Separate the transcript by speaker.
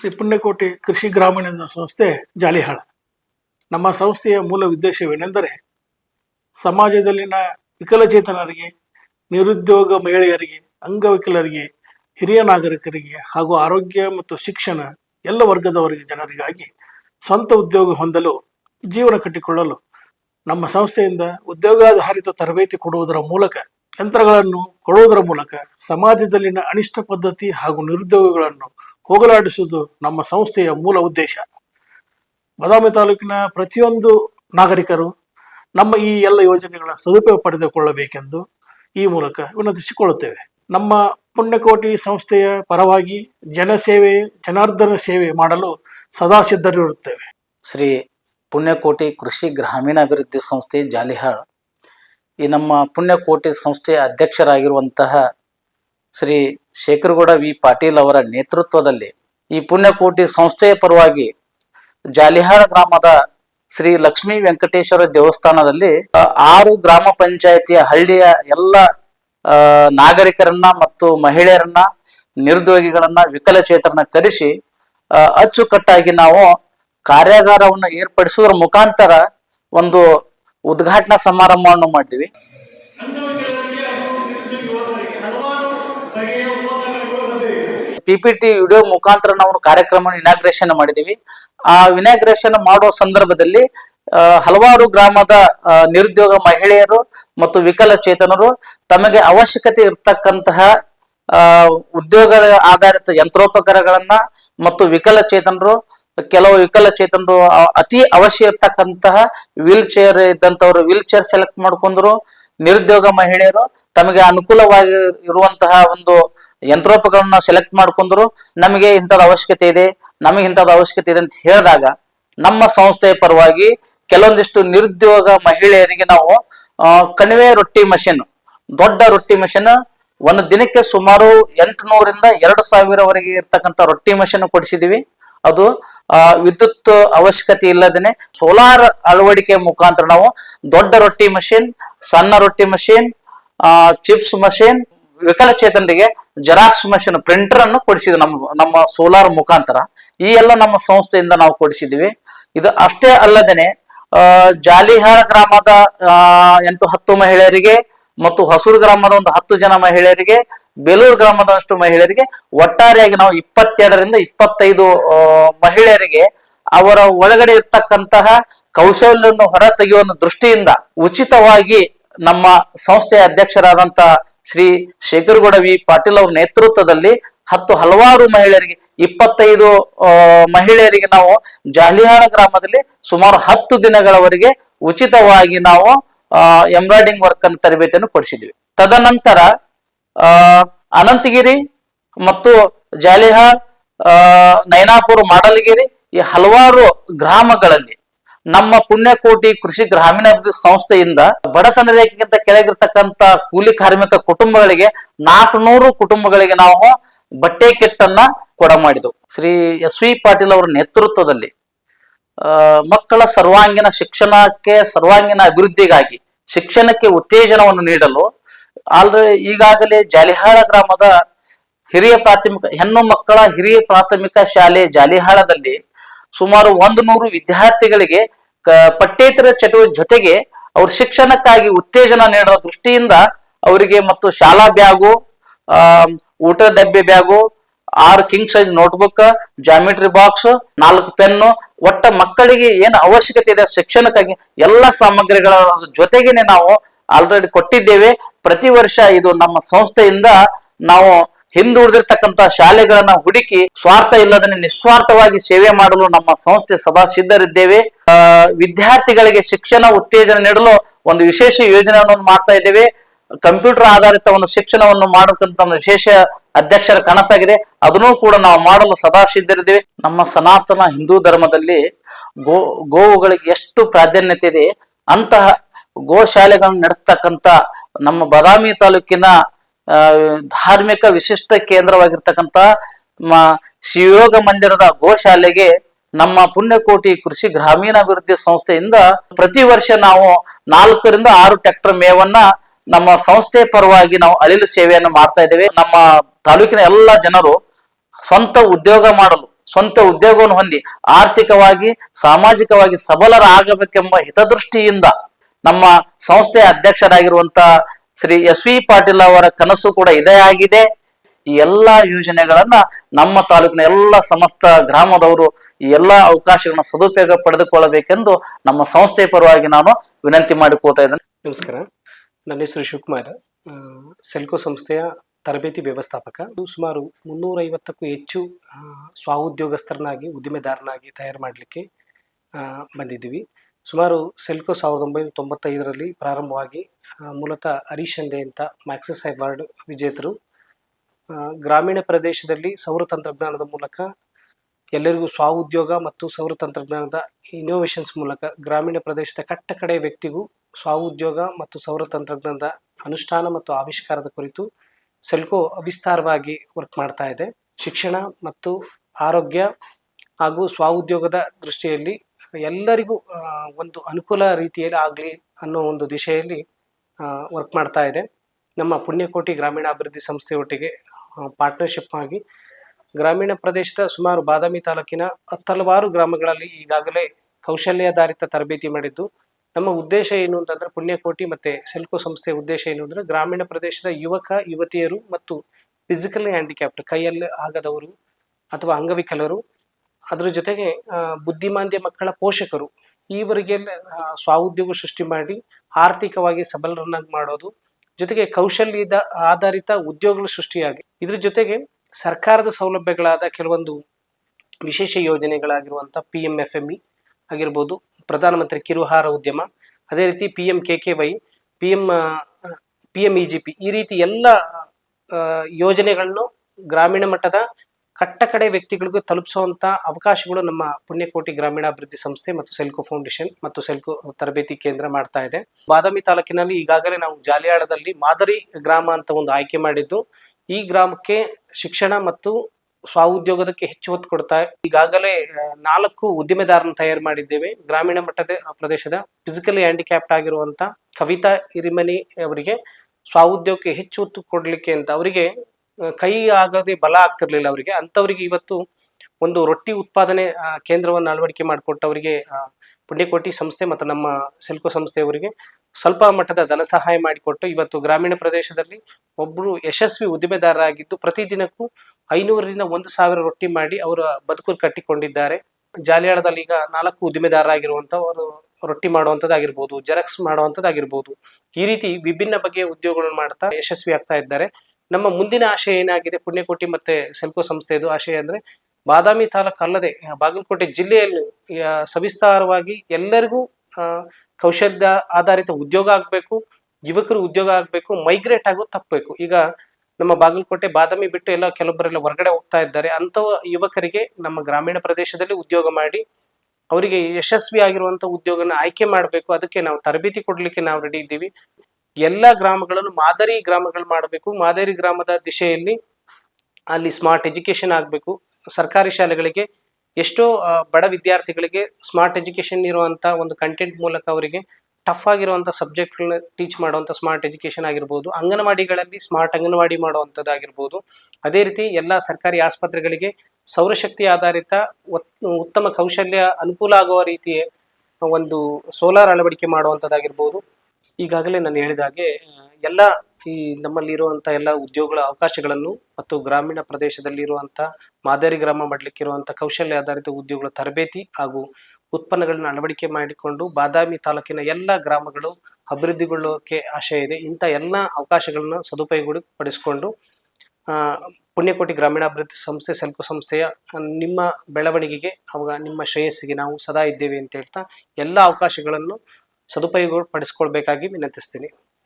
Speaker 1: ಶ್ರೀ ಪುಣ್ಯಕೋಟಿ ಕೃಷಿ ಗ್ರಾಮೀಣ ಸಂಸ್ಥೆ ಜಾಲಿಹಾಳ. ನಮ್ಮ ಸಂಸ್ಥೆಯ ಮೂಲ ಉದ್ದೇಶವೇನೆಂದರೆ ಸಮಾಜದಲ್ಲಿನ ವಿಕಲಚೇತನರಿಗೆ, ನಿರುದ್ಯೋಗ ಮಹಿಳೆಯರಿಗೆ, ಅಂಗವಿಕಲರಿಗೆ, ಹಿರಿಯ ನಾಗರಿಕರಿಗೆ ಹಾಗೂ ಆರೋಗ್ಯ ಮತ್ತು ಶಿಕ್ಷಣ ಎಲ್ಲ ವರ್ಗದವರಿಗೆ ಜನರಿಗಾಗಿ ಸ್ವಂತ ಉದ್ಯೋಗ ಹೊಂದಲು, ಜೀವನ ಕಟ್ಟಿಕೊಳ್ಳಲು ನಮ್ಮ ಸಂಸ್ಥೆಯಿಂದ ಉದ್ಯೋಗಾಧಾರಿತ ತರಬೇತಿ ಕೊಡುವುದರ ಮೂಲಕ, ಯಂತ್ರಗಳನ್ನು ಕೊಡುವುದರ ಮೂಲಕ ಸಮಾಜದಲ್ಲಿನ ಅನಿಷ್ಟ ಪದ್ಧತಿ ಹಾಗೂ ನಿರುದ್ಯೋಗಗಳನ್ನು ಹೋಗಲಾಡಿಸುವುದು ನಮ್ಮ ಸಂಸ್ಥೆಯ ಮೂಲ ಉದ್ದೇಶ. ಬದಾಮಿ ತಾಲೂಕಿನ ಪ್ರತಿಯೊಂದು ನಾಗರಿಕರು ನಮ್ಮ ಈ ಎಲ್ಲ ಯೋಜನೆಗಳ ಸದುಪಯೋಗ ಪಡೆದುಕೊಳ್ಳಬೇಕೆಂದು ಈ ಮೂಲಕ ವಿನಂತಿಸಿಕೊಳ್ಳುತ್ತೇವೆ. ನಮ್ಮ ಪುಣ್ಯಕೋಟಿ ಸಂಸ್ಥೆಯ ಪರವಾಗಿ ಜನಸೇವೆ, ಜನಾರ್ದನ ಸೇವೆ ಮಾಡಲು ಸದಾ ಸಿದ್ಧರಿರುತ್ತೇವೆ.
Speaker 2: ಶ್ರೀ ಪುಣ್ಯಕೋಟಿ ಕೃಷಿ ಗ್ರಾಮೀಣಾಭಿವೃದ್ಧಿ ಸಂಸ್ಥೆ ಜಾಲಿಹಾಳ್ ಈ ನಮ್ಮ ಪುಣ್ಯಕೋಟಿ ಸಂಸ್ಥೆಯ ಅಧ್ಯಕ್ಷರಾಗಿರುವಂತಹ ಶ್ರೀ ಶೇಖರಗೌಡ ವಿ. ಪಾಟೀಲ್ ಅವರ ನೇತೃತ್ವದಲ್ಲಿ ಈ ಪುಣ್ಯಕೋಟಿ ಸಂಸ್ಥೆಯ ಪರವಾಗಿ ಜಾಲಿಹಾಳ ಗ್ರಾಮದ ಶ್ರೀ ಲಕ್ಷ್ಮೀ ವೆಂಕಟೇಶ್ವರ ದೇವಸ್ಥಾನದಲ್ಲಿ ಆರು ಗ್ರಾಮ ಪಂಚಾಯತಿಯ ಹಳ್ಳಿಯ ಎಲ್ಲ ನಾಗರಿಕರನ್ನ ಮತ್ತು ಮಹಿಳೆಯರನ್ನ, ನಿರುದ್ಯೋಗಿಗಳನ್ನ ವಿಕಲಚೇತರನ್ನ ಕರೆಸಿ ಅಚ್ಚುಕಟ್ಟಾಗಿ ನಾವು ಕಾರ್ಯಾಗಾರವನ್ನು ಏರ್ಪಡಿಸುವುದರ ಮುಖಾಂತರ ಒಂದು ಉದ್ಘಾಟನಾ ಸಮಾರಂಭವನ್ನು ಮಾಡಿದ್ವಿ ಪಿಪಿಟಿ ವಿಡಿಯೋ ಮುಖಾಂತರ ನಾವು ಕಾರ್ಯಕ್ರಮ ಇನಾಗ್ರೇಷನ್ ಮಾಡಿದೀವಿ. ಆ ಇನಾಗ್ರೇಷನ್ ಮಾಡುವ ಸಂದರ್ಭದಲ್ಲಿ ಹಲವಾರು ಗ್ರಾಮದ ನಿರುದ್ಯೋಗ ಮಹಿಳೆಯರು ಮತ್ತು ವಿಕಲಚೇತನರು ತಮಗೆ ಅವಶ್ಯಕತೆ ಇರ್ತಕ್ಕಂತಹ ಉದ್ಯೋಗ ಆಧಾರಿತ ಯಂತ್ರೋಪಕರಣಗಳನ್ನ ಮತ್ತು ವಿಕಲಚೇತನರು, ಕೆಲವು ವಿಕಲಚೇತನರು ಅತಿ ಅವಶ್ಯ ಇರ್ತಕ್ಕಂತಹ ವೀಲ್ ಚೇರ್ ಇದ್ದಂಥವ್ರು ವೀಲ್ ಚೇರ್ ಸೆಲೆಕ್ಟ್ ಮಾಡ್ಕೊಂಡ್ರು, ನಿರುದ್ಯೋಗ ಮಹಿಳೆಯರು ತಮಗೆ ಅನುಕೂಲವಾಗಿ ಇರುವಂತಹ ಒಂದು ಯಂತ್ರೋಪಕರಣ ಸೆಲೆಕ್ಟ್ ಮಾಡ್ಕೊಂಡ್ರು ನಮಗೆ ಇಂಥದ್ದು ಅವಶ್ಯಕತೆ ಇದೆ, ನಮಗೆ ಇಂಥದ್ದು ಅವಶ್ಯಕತೆ ಇದೆ ಅಂತ ಹೇಳಿದಾಗ ನಮ್ಮ ಸಂಸ್ಥೆಯ ಪರವಾಗಿ ಕೆಲವೊಂದಿಷ್ಟು ನಿರುದ್ಯೋಗ ಮಹಿಳೆಯರಿಗೆ ನಾವು ಕಣಿವೆ ರೊಟ್ಟಿ ಮಷಿನ್ ದೊಡ್ಡ ರೊಟ್ಟಿ ಮಷಿನ್ ಒಂದು ದಿನಕ್ಕೆ ಸುಮಾರು ಎಂಟುನೂರಿಂದ ಎರಡು ಸಾವಿರವರೆಗೆ ಇರ್ತಕ್ಕಂಥ ರೊಟ್ಟಿ ಮಷಿನ್ ಕೊಡಿಸಿದೀವಿ. ಅದು ವಿದ್ಯುತ್ ಅವಶ್ಯಕತೆ ಇಲ್ಲದೇನೆ ಸೋಲಾರ್ ಅಳವಡಿಕೆ ಮುಖಾಂತರ ನಾವು ದೊಡ್ಡ ರೊಟ್ಟಿ ಮಷಿನ್ ಸಣ್ಣ ರೊಟ್ಟಿ ಮಷಿನ್ ಚಿಪ್ಸ್ ಮಷಿನ್ ವಿಕಲಚೇತನರಿಗೆ ಜೆರಾಕ್ಸ್ ಮಷಿನ್ ಪ್ರಿಂಟರ್ ಅನ್ನು ಕೊಡಿಸಿದ್ವಿ ನಮ್ಮ ನಮ್ಮ ಸೋಲಾರ್ ಮುಖಾಂತರ. ಈ ಎಲ್ಲ ನಮ್ಮ ಸಂಸ್ಥೆಯಿಂದ ನಾವು ಕೊಡಿಸಿದ್ವಿ ಇದು ಅಷ್ಟೇ ಅಲ್ಲದೇನೆ ಜಾಲಿಹಾರ ಗ್ರಾಮದ ಎಂಟು, ಹತ್ತು ಮಹಿಳೆಯರಿಗೆ ಮತ್ತು ಹಸೂರು ಗ್ರಾಮದ ಒಂದು ಹತ್ತು ಜನ ಮಹಿಳೆಯರಿಗೆ, ಬೇಲೂರು ಗ್ರಾಮದಷ್ಟು ಮಹಿಳೆಯರಿಗೆ ಒಟ್ಟಾರೆಯಾಗಿ ನಾವು ಇಪ್ಪತ್ತೆರಡರಿಂದ ಇಪ್ಪತ್ತೈದು ಮಹಿಳೆಯರಿಗೆ ಅವರ ಒಳಗಡೆ ಇರ್ತಕ್ಕಂತಹ ಕೌಶಲ್ಯವನ್ನು ಹೊರ ತೆಗೆಯುವ ದೃಷ್ಟಿಯಿಂದ ಉಚಿತವಾಗಿ ನಮ್ಮ ಸಂಸ್ಥೆಯ ಅಧ್ಯಕ್ಷರಾದಂತ ಶ್ರೀ ಶೇಖರಗೌಡ ವಿ ಪಾಟೀಲ್ ಅವರ ನೇತೃತ್ವದಲ್ಲಿ ಹತ್ತು ಹಲವಾರು ಮಹಿಳೆಯರಿಗೆ, ಇಪ್ಪತ್ತೈದು ಮಹಿಳೆಯರಿಗೆ ನಾವು ಜಾಲಿಹಾಳ ಗ್ರಾಮದಲ್ಲಿ ಸುಮಾರು ಹತ್ತು ದಿನಗಳವರೆಗೆ ಉಚಿತವಾಗಿ ನಾವು ಎಂಬ್ರಾಯ್ಡಿಂಗ್ ವರ್ಕ್ ಅನ್ನು ತರಬೇತಿಯನ್ನು ಕೊಡಿಸಿದ್ವಿ. ತದನಂತರ ಅನಂತಗಿರಿ ಮತ್ತು ಜಾಲಿಹಾಳ್ ನಯನಾಪುರ, ಮಾಡಲಗಿರಿ ಈ ಹಲವಾರು ಗ್ರಾಮಗಳಲ್ಲಿ ನಮ್ಮ ಪುಣ್ಯಕೋಟಿ ಕೃಷಿ ಗ್ರಾಮೀಣಾಭಿವೃದ್ಧಿ ಸಂಸ್ಥೆಯಿಂದ ಬಡತನ ರೇಖೆಗಿಂತ ಕೆಳಗಿರ್ತಕ್ಕಂತ ಕೂಲಿ ಕಾರ್ಮಿಕ ಕುಟುಂಬಗಳಿಗೆ ನಾಲ್ಕುನೂರು ಕುಟುಂಬಗಳಿಗೆ ನಾವು ಬಟ್ಟೆ ಕಿಟ್ ಅನ್ನ ಕೊಡ ಮಾಡಿದೆವು. ಶ್ರೀ ಎಸ್ ವಿ ಪಾಟೀಲ್ ಅವರ ನೇತೃತ್ವದಲ್ಲಿ ಮಕ್ಕಳ ಸರ್ವಾಂಗೀಣ ಶಿಕ್ಷಣಕ್ಕೆ, ಸರ್ವಾಂಗೀಣ ಅಭಿವೃದ್ಧಿಗಾಗಿ ಶಿಕ್ಷಣಕ್ಕೆ ಉತ್ತೇಜನವನ್ನು ನೀಡಲು ಆಲ್ರೆಡಿ ಈಗಾಗಲೇ ಜಾಲಿಹಾಳ ಗ್ರಾಮದ ಹಿರಿಯ ಪ್ರಾಥಮಿಕ, ಹೆಣ್ಣು ಮಕ್ಕಳ ಹಿರಿಯ ಪ್ರಾಥಮಿಕ ಶಾಲೆ ಜಾಲಿಹಾಳದಲ್ಲಿ ಸುಮಾರು ಒಂದು ನೂರು ವಿದ್ಯಾರ್ಥಿಗಳಿಗೆ ಪಠ್ಯೇತರ ಚಟುವಟಿಕೆ ಜೊತೆಗೆ ಅವ್ರ ಶಿಕ್ಷಣಕ್ಕಾಗಿ ಉತ್ತೇಜನ ನೀಡುವ ದೃಷ್ಟಿಯಿಂದ ಅವರಿಗೆ ಮತ್ತು ಶಾಲಾ ಬ್ಯಾಗು ಊಟ ಡಬ್ಬೆ ಬ್ಯಾಗು, ಆರು king size notebook, geometry box, ನಾಲ್ಕು ಪೆನ್ನು, ಒಟ್ಟ ಮಕ್ಕಳಿಗೆ ಏನು ಅವಶ್ಯಕತೆ ಇದೆ ಶಿಕ್ಷಣಕ್ಕಾಗಿ ಎಲ್ಲ ಸಾಮಗ್ರಿಗಳ ಜೊತೆಗೇನೆ ನಾವು ಆಲ್ರೆಡಿ ಕೊಟ್ಟಿದ್ದೇವೆ. ಪ್ರತಿ ವರ್ಷ ಇದು ನಮ್ಮ ಸಂಸ್ಥೆಯಿಂದ ನಾವು ಹಿಂದುಳಿದಿರ್ತಕ್ಕಂತ ಶಾಲೆಗಳನ್ನ ಹುಡುಕಿ ಸ್ವಾರ್ಥ ಇಲ್ಲದನ್ನ ನಿಸ್ವಾರ್ಥವಾಗಿ ಸೇವೆ ಮಾಡಲು ನಮ್ಮ ಸಂಸ್ಥೆ ಸದಾ ಸಿದ್ಧರಿದ್ದೇವೆ. ವಿದ್ಯಾರ್ಥಿಗಳಿಗೆ ಶಿಕ್ಷಣ ಉತ್ತೇಜನ ನೀಡಲು ಒಂದು ವಿಶೇಷ ಯೋಜನೆಯನ್ನು ಮಾಡ್ತಾ ಇದ್ದೇವೆ. ಕಂಪ್ಯೂಟರ್ ಆಧಾರಿತ ಒಂದು ಶಿಕ್ಷಣವನ್ನು ಮಾಡುವಂತ ಒಂದು ವಿಶೇಷ ಅಧ್ಯಕ್ಷರ ಕನಸಾಗಿದೆ. ಅದನ್ನು ಕೂಡ ನಾವು ಮಾಡಲು ಸದಾ ಸಿದ್ಧರಿದ್ದೇವೆ. ನಮ್ಮ ಸನಾತನ ಹಿಂದೂ ಧರ್ಮದಲ್ಲಿ ಗೋ, ಗೋವುಗಳಿಗೆ ಎಷ್ಟು ಪ್ರಾಧಾನ್ಯತೆ ಇದೆ, ಅಂತಹ ಗೋಶಾಲೆಗಳನ್ನು ನಡೆಸ್ತಕ್ಕಂತ ನಮ್ಮ ಬದಾಮಿ ತಾಲೂಕಿನ ಧಾರ್ಮಿಕ ವಿಶಿಷ್ಟ ಕೇಂದ್ರವಾಗಿರ್ತಕ್ಕಂಥ ಶಿವಯೋಗ ಮಂದಿರದ ಗೋಶಾಲೆಗೆ ನಮ್ಮ ಪುಣ್ಯಕೋಟಿ ಕೃಷಿ ಗ್ರಾಮೀಣಾಭಿವೃದ್ಧಿ ಸಂಸ್ಥೆಯಿಂದ ಪ್ರತಿ ವರ್ಷ ನಾವು ನಾಲ್ಕರಿಂದ ಆರು ಟ್ರ್ಯಾಕ್ಟರ್ ಮೇವನ್ನ ನಮ್ಮ ಸಂಸ್ಥೆ ಪರವಾಗಿ ನಾವು ಅಳಿಲು ಸೇವೆಯನ್ನು ಮಾಡ್ತಾ ಇದ್ದೇವೆ. ನಮ್ಮ ತಾಲೂಕಿನ ಎಲ್ಲ ಜನರು ಸ್ವಂತ ಉದ್ಯೋಗ ಮಾಡಲು, ಸ್ವಂತ ಉದ್ಯೋಗವನ್ನು ಹೊಂದಿ ಆರ್ಥಿಕವಾಗಿ, ಸಾಮಾಜಿಕವಾಗಿ ಸಬಲರಾಗಬೇಕೆಂಬ ಹಿತದೃಷ್ಟಿಯಿಂದ ನಮ್ಮ ಸಂಸ್ಥೆಯ ಅಧ್ಯಕ್ಷರಾಗಿರುವಂತ ಶ್ರೀ ಎಸ್ ವಿ ಪಾಟೀಲ್ ಅವರ ಕನಸು ಕೂಡ ಇದೇ ಆಗಿದೆ. ಈ ಎಲ್ಲಾ ಯೋಜನೆಗಳನ್ನ ನಮ್ಮ ತಾಲೂಕಿನ ಎಲ್ಲ ಸಮಸ್ತ ಗ್ರಾಮದವರು ಈ ಎಲ್ಲಾ ಅವಕಾಶಗಳನ್ನ ಸದುಪಯೋಗ ಪಡೆದುಕೊಳ್ಳಬೇಕೆಂದು ನಮ್ಮ ಸಂಸ್ಥೆಯ ಪರವಾಗಿ ನಾನು ವಿನಂತಿ ಮಾಡಿಕೊಳ್ತಾ ಇದ್ದೇನೆ.
Speaker 3: ನಮಸ್ಕಾರ. ನನ್ನ ಹೆಸರು ಶಿವಕುಮಾರ್. ಸೆಲ್ಕೋ ಸಂಸ್ಥೆಯ ತರಬೇತಿ ವ್ಯವಸ್ಥಾಪಕ. ಸುಮಾರು ಮುನ್ನೂರೈವತ್ತಕ್ಕೂ ಹೆಚ್ಚು ಸ್ವ ಉದ್ಯೋಗಸ್ಥರನ್ನಾಗಿ ಉದ್ದಿಮೆದಾರನಾಗಿ ತಯಾರು ಮಾಡಲಿಕ್ಕೆ ಬಂದಿದ್ದೀವಿ. ಸುಮಾರು ಸೆಲ್ಕೋ ಸಾವಿರದ ಒಂಬೈನೂರ ತೊಂಬತ್ತೈದರಲ್ಲಿ ಪ್ರಾರಂಭವಾಗಿ ಮೂಲತಃ ಹರೀಶ್ ಅಂತ ಮ್ಯಾಕ್ಸಸ್ ಅವಾರ್ಡ್ ವಿಜೇತರು ಗ್ರಾಮೀಣ ಪ್ರದೇಶದಲ್ಲಿ ಸೌರ ತಂತ್ರಜ್ಞಾನದ ಮೂಲಕ ಎಲ್ಲರಿಗೂ ಸ್ವಉದ್ಯೋಗ ಮತ್ತು ಸೌರ ತಂತ್ರಜ್ಞಾನದ ಇನೋವೇಷನ್ಸ್ ಮೂಲಕ ಗ್ರಾಮೀಣ ಪ್ರದೇಶದ ಕಟ್ಟ ಕಡೆ ವ್ಯಕ್ತಿಗೂ ಸ್ವಉದ್ಯೋಗ ಮತ್ತು ಸೌರ ತಂತ್ರಜ್ಞಾನದ ಅನುಷ್ಠಾನ ಮತ್ತು ಆವಿಷ್ಕಾರದ ಕುರಿತು ಸೆಲ್ಕೋ ಅವಿಸ್ತಾರವಾಗಿ ವರ್ಕ್ ಮಾಡ್ತಾ ಇದೆ. ಶಿಕ್ಷಣ ಮತ್ತು ಆರೋಗ್ಯ ಹಾಗೂ ಸ್ವಉದ್ಯೋಗದ ದೃಷ್ಟಿಯಲ್ಲಿ ಎಲ್ಲರಿಗೂ ಒಂದು ಅನುಕೂಲ ರೀತಿಯಲ್ಲಿ ಆಗಲಿ ಅನ್ನೋ ಒಂದು ದಿಶೆಯಲ್ಲಿ ವರ್ಕ್ ಮಾಡ್ತಾ ಇದೆ. ನಮ್ಮ ಪುಣ್ಯಕೋಟಿ ಗ್ರಾಮೀಣಾಭಿವೃದ್ಧಿ ಸಂಸ್ಥೆಯೊಟ್ಟಿಗೆ ಪಾರ್ಟ್ನರ್ಶಿಪ್ ಆಗಿ ಗ್ರಾಮೀಣ ಪ್ರದೇಶದ ಸುಮಾರು ಬಾದಾಮಿ ತಾಲೂಕಿನ ಹತ್ತಲವಾರು ಗ್ರಾಮಗಳಲ್ಲಿ ಈಗಾಗಲೇ ಕೌಶಲ್ಯಾಧಾರಿತ ತರಬೇತಿ ಮಾಡಿದ್ದು. ನಮ್ಮ ಉದ್ದೇಶ ಏನು ಅಂತಂದ್ರೆ ಪುಣ್ಯಕೋಟಿ ಮತ್ತು ಸೆಲ್ಕೋ ಸಂಸ್ಥೆಯ ಉದ್ದೇಶ ಏನು ಅಂದರೆ ಗ್ರಾಮೀಣ ಪ್ರದೇಶದ ಯುವಕ, ಯುವತಿಯರು ಮತ್ತು ಫಿಸಿಕಲಿ ಹ್ಯಾಂಡಿಕ್ಯಾಪ್ಟ್ ಕೈಯಲ್ಲಿ ಆಗದವರು ಅಥವಾ ಅಂಗವಿಕಲರು ಅದ್ರ ಜೊತೆಗೆ ಬುದ್ಧಿಮಾಂದ್ಯ ಮಕ್ಕಳ ಪೋಷಕರು ಈವರೆಗೆ ಸ್ವಉದ್ಯೋಗ ಸೃಷ್ಟಿ ಮಾಡಿ ಆರ್ಥಿಕವಾಗಿ ಸಬಲರನ್ನಾಗಿ ಮಾಡೋದು, ಜೊತೆಗೆ ಕೌಶಲ್ಯದ ಆಧಾರಿತ ಉದ್ಯೋಗಗಳ ಸೃಷ್ಟಿಯಾಗಿ. ಇದ್ರ ಜೊತೆಗೆ ಸರ್ಕಾರದ ಸೌಲಭ್ಯಗಳಾದ ಕೆಲವೊಂದು ವಿಶೇಷ ಯೋಜನೆಗಳಾಗಿರುವಂಥ P M F M E ಆಗಿರ್ಬೋದು, ಪ್ರಧಾನಮಂತ್ರಿ ಕಿರುಹಾರ ಉದ್ಯಮ, ಅದೇ ರೀತಿ P M K K Y P M P M E G P ಈ ರೀತಿ ಎಲ್ಲ ಯೋಜನೆಗಳನ್ನು ಗ್ರಾಮೀಣ ಮಟ್ಟದ ಕಟ್ಟ ಕಡೆ ವ್ಯಕ್ತಿಗಳಿಗೂ ತಲುಪಿಸುವಂತ ಅವಕಾಶಗಳು ನಮ್ಮ ಪುಣ್ಯಕೋಟಿ ಗ್ರಾಮೀಣಾಭಿವೃದ್ಧಿ ಸಂಸ್ಥೆ ಮತ್ತು ಸೆಲ್ಕೋ ಫೌಂಡೇಶನ್ ಮತ್ತು ಸೆಲ್ಕೋ ತರಬೇತಿ ಕೇಂದ್ರ ಮಾಡ್ತಾ ಇದೆ. ಬಾದಾಮಿ ತಾಲೂಕಿನಲ್ಲಿ ಈಗಾಗಲೇ ನಾವು ಜಾಲಿಯಾಳದಲ್ಲಿ ಮಾದರಿ ಗ್ರಾಮ ಅಂತ ಒಂದು ಆಯ್ಕೆ ಮಾಡಿದ್ದು, ಈ ಗ್ರಾಮಕ್ಕೆ ಶಿಕ್ಷಣ ಮತ್ತು ಸ್ವಉದ್ಯೋಗದಕ್ಕೆ ಹೆಚ್ಚು ಒತ್ತು ಕೊಡ್ತಾ ಈಗಾಗಲೇ ನಾಲ್ಕು ಉದ್ದಿಮೆದಾರನ ತಯಾರು ಮಾಡಿದ್ದೇವೆ. ಗ್ರಾಮೀಣ ಮಟ್ಟದ ಪ್ರದೇಶದ ಫಿಸಿಕಲಿ ಹ್ಯಾಂಡಿಕ್ಯಾಪ್ಟ್ ಆಗಿರುವಂತ ಕವಿತಾ ಇರಿಮನಿ ಅವರಿಗೆ ಸ್ವಉದ್ಯೋಗಕ್ಕೆ ಹೆಚ್ಚು ಒತ್ತು ಕೊಡ್ಲಿಕ್ಕೆ ಅಂತ ಅವರಿಗೆ ಕೈ ಆಗದೆ ಬಲ ಆಗ್ತಿರ್ಲಿಲ್ಲ ಅವರಿಗೆ. ಅಂತವರಿಗೆ ಇವತ್ತು ಒಂದು ರೊಟ್ಟಿ ಉತ್ಪಾದನೆ ಕೇಂದ್ರವನ್ನು ಅಳವಡಿಕೆ ಮಾಡಿಕೊಟ್ಟು ಅವರಿಗೆ ಆ, ಪುಣ್ಯಕೋಟಿ ಸಂಸ್ಥೆ ಮತ್ತು ನಮ್ಮ ಸೆಲ್ಕೋ ಸಂಸ್ಥೆಯವರಿಗೆ ಸ್ವಲ್ಪ ಮಟ್ಟದ ಧನ ಸಹಾಯ ಮಾಡಿಕೊಟ್ಟು ಇವತ್ತು ಗ್ರಾಮೀಣ ಪ್ರದೇಶದಲ್ಲಿ ಒಬ್ಬರು ಯಶಸ್ವಿ ಉದ್ದಿಮೆದಾರರಾಗಿದ್ದು ಪ್ರತಿದಿನಕ್ಕೂ ಐನೂರರಿಂದ ಒಂದು ಸಾವಿರ ರೊಟ್ಟಿ ಮಾಡಿ ಅವರ ಬದುಕು ಕಟ್ಟಿಕೊಂಡಿದ್ದಾರೆ. ಜಾಲಿಯಾಳದಲ್ಲಿ ಈಗ ನಾಲ್ಕು ಉದ್ದಿಮೆದಾರರಾಗಿರುವಂಥವರು ರೊಟ್ಟಿ ಮಾಡುವಂಥದ್ದಾಗಿರ್ಬೋದು ಜೆರಾಕ್ಸ್ ಮಾಡುವಂಥದ್ದಾಗಿರ್ಬೋದು. ಈ ರೀತಿ ವಿಭಿನ್ನ ಬಗೆಯ ಉದ್ಯೋಗಗಳನ್ನು ಮಾಡ್ತಾ ಯಶಸ್ವಿ ಆಗ್ತಾ ಇದ್ದಾರೆ. ನಮ್ಮ ಮುಂದಿನ ಆಶಯ ಏನಾಗಿದೆ? ಪುಣ್ಯಕೋಟಿ ಮತ್ತೆ ಸೆಲ್ಕೋ ಸಂಸ್ಥೆಯದು ಆಶಯ ಅಂದ್ರೆ ಬಾದಾಮಿ ತಾಲೂಕು ಅಲ್ಲದೆ ಬಾಗಲಕೋಟೆ ಜಿಲ್ಲೆಯಲ್ಲಿ ಸವಿಸ್ತಾರವಾಗಿ ಎಲ್ಲರಿಗೂ ಕೌಶಲ್ಯ ಆಧಾರಿತ ಉದ್ಯೋಗ ಆಗಬೇಕು, ಯುವಕರು ಉದ್ಯೋಗ ಆಗಬೇಕು ಮೈಗ್ರೇಟ್ ಆಗೋ ತಪ್ಪಬೇಕು. ಈಗ ನಮ್ಮ ಬಾಗಲಕೋಟೆ, ಬಾದಾಮಿ ಬಿಟ್ಟು ಎಲ್ಲ ಕೆಲವೊಬ್ಬರೆಲ್ಲ ಹೊರಗಡೆ ಹೋಗ್ತಾ ಇದ್ದಾರೆ. ಅಂತ ಯುವಕರಿಗೆ ನಮ್ಮ ಗ್ರಾಮೀಣ ಪ್ರದೇಶದಲ್ಲಿ ಉದ್ಯೋಗ ಮಾಡಿ, ಅವರಿಗೆ ಯಶಸ್ವಿ ಆಗಿರುವಂತ ಉದ್ಯೋಗನ ಆಯ್ಕೆ ಮಾಡಬೇಕು. ಅದಕ್ಕೆ ನಾವು ತರಬೇತಿ ಕೊಡ್ಲಿಕ್ಕೆ ನಾವು ರೆಡಿ ಇದ್ದೀವಿ. ಎಲ್ಲ ಗ್ರಾಮಗಳನ್ನು ಮಾದರಿ ಗ್ರಾಮಗಳು ಮಾಡಬೇಕು. ಮಾದರಿ ಗ್ರಾಮದ ದಿಶೆಯಲ್ಲಿ ಅಲ್ಲಿ ಸ್ಮಾರ್ಟ್ ಎಜುಕೇಶನ್ ಆಗಬೇಕು. ಸರ್ಕಾರಿ ಶಾಲೆಗಳಿಗೆ ಎಷ್ಟೋ ಬಡ ವಿದ್ಯಾರ್ಥಿಗಳಿಗೆ ಸ್ಮಾರ್ಟ್ ಎಜುಕೇಶನ್ ಇರುವಂಥ ಒಂದು ಕಂಟೆಂಟ್ ಮೂಲಕ ಅವರಿಗೆ ಟಫ್ ಆಗಿರುವಂಥ ಸಬ್ಜೆಕ್ಟ್ಗಳನ್ನ ಟೀಚ್ ಮಾಡುವಂಥ ಸ್ಮಾರ್ಟ್ ಎಜುಕೇಶನ್ ಆಗಿರ್ಬೋದು. ಅಂಗನವಾಡಿಗಳಲ್ಲಿ ಸ್ಮಾರ್ಟ್ ಅಂಗನವಾಡಿ ಮಾಡುವಂಥದ್ದಾಗಿರ್ಬೋದು ಅದೇ ರೀತಿ ಎಲ್ಲ ಸರ್ಕಾರಿ ಆಸ್ಪತ್ರೆಗಳಿಗೆ ಸೌರಶಕ್ತಿ ಆಧಾರಿತ ಉತ್ತಮ ಕೌಶಲ್ಯ ಅನುಕೂಲ ಆಗುವ ರೀತಿಯ ಒಂದು ಸೋಲಾರ್ ಅಳವಡಿಕೆ ಮಾಡುವಂಥದ್ದಾಗಿರ್ಬೋದು ಈಗಾಗಲೇ ನಾನು ಹೇಳಿದ ಹಾಗೆ, ಎಲ್ಲ ಈ ನಮ್ಮಲ್ಲಿ ಇರುವಂತ ಎಲ್ಲ ಉದ್ಯೋಗಗಳ ಅವಕಾಶಗಳನ್ನು ಮತ್ತು ಗ್ರಾಮೀಣ ಪ್ರದೇಶದಲ್ಲಿ ಇರುವಂತ ಮಾದರಿ ಗ್ರಾಮ ಮಾಡಲಿಕ್ಕಿರುವಂತ ಕೌಶಲ್ಯ ಆಧಾರಿತ ಉದ್ಯೋಗಗಳ ತರಬೇತಿ ಹಾಗೂ ಉತ್ಪನ್ನಗಳನ್ನ ಅಳವಡಿಕೆ ಮಾಡಿಕೊಂಡು ಬಾದಾಮಿ ತಾಲೂಕಿನ ಎಲ್ಲ ಗ್ರಾಮಗಳು ಅಭಿವೃದ್ಧಿಗೊಳ್ಳೋಕೆ ಆಶಯ ಇದೆ. ಇಂಥ ಎಲ್ಲ ಅವಕಾಶಗಳನ್ನ ಸದುಪಯೋಗ ಪಡಿಸಿಕೊಂಡು ಪುಣ್ಯಕೋಟಿ ಗ್ರಾಮೀಣಾಭಿವೃದ್ಧಿ ಸಂಸ್ಥೆ ಸೆಲ್ಕೋ ಸಂಸ್ಥೆಯ ನಿಮ್ಮ ಬೆಳವಣಿಗೆಗೆ ಅವಾಗ ನಿಮ್ಮ ಶ್ರೇಯಸ್ಸಿಗೆ ನಾವು ಸದಾ ಇದ್ದೇವೆ ಅಂತ ಹೇಳ್ತಾ ಎಲ್ಲ ಅವಕಾಶಗಳನ್ನು ಸದುಪಯೋಗ ಪಡಿಸ್ಕೊಳ್ಬೇಕಾಗಿ ವಿನಂತಿಸ್ತೀನಿ.